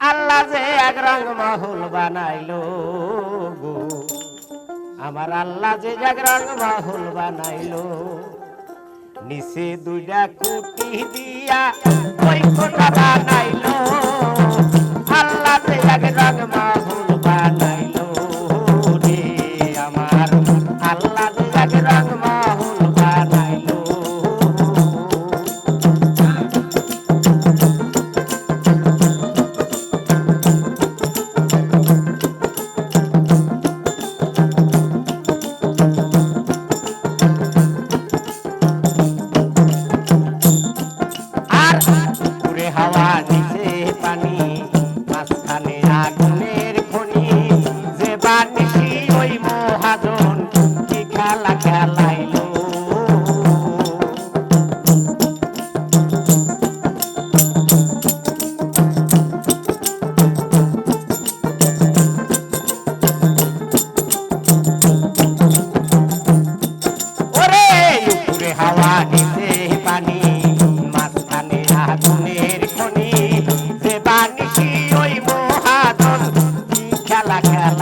আল্লাহ যে এক রং মহল বানাইলো গো। আমার আল্লাহ যে এক রং মহল বানাইলো। নিচে দুইটা কুটি দিয়া black cat.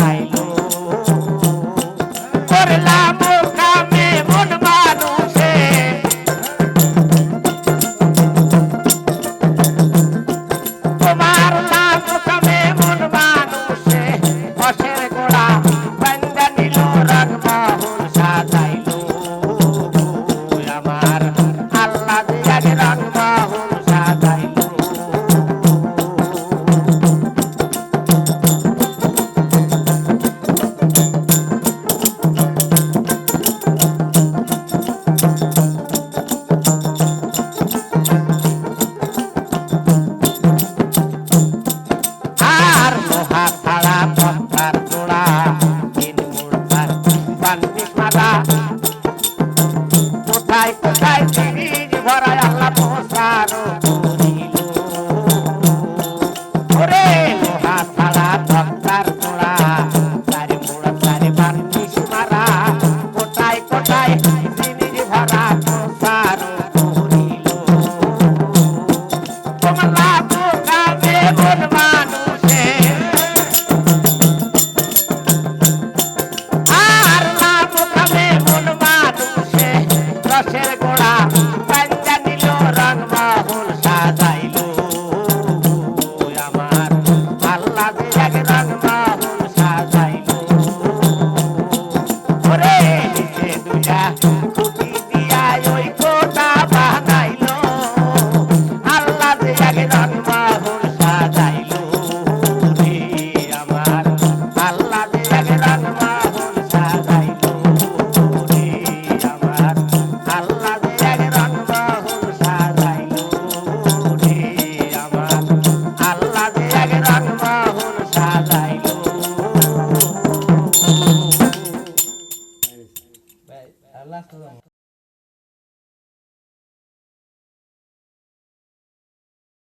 parada. Bye. Allah'a emanet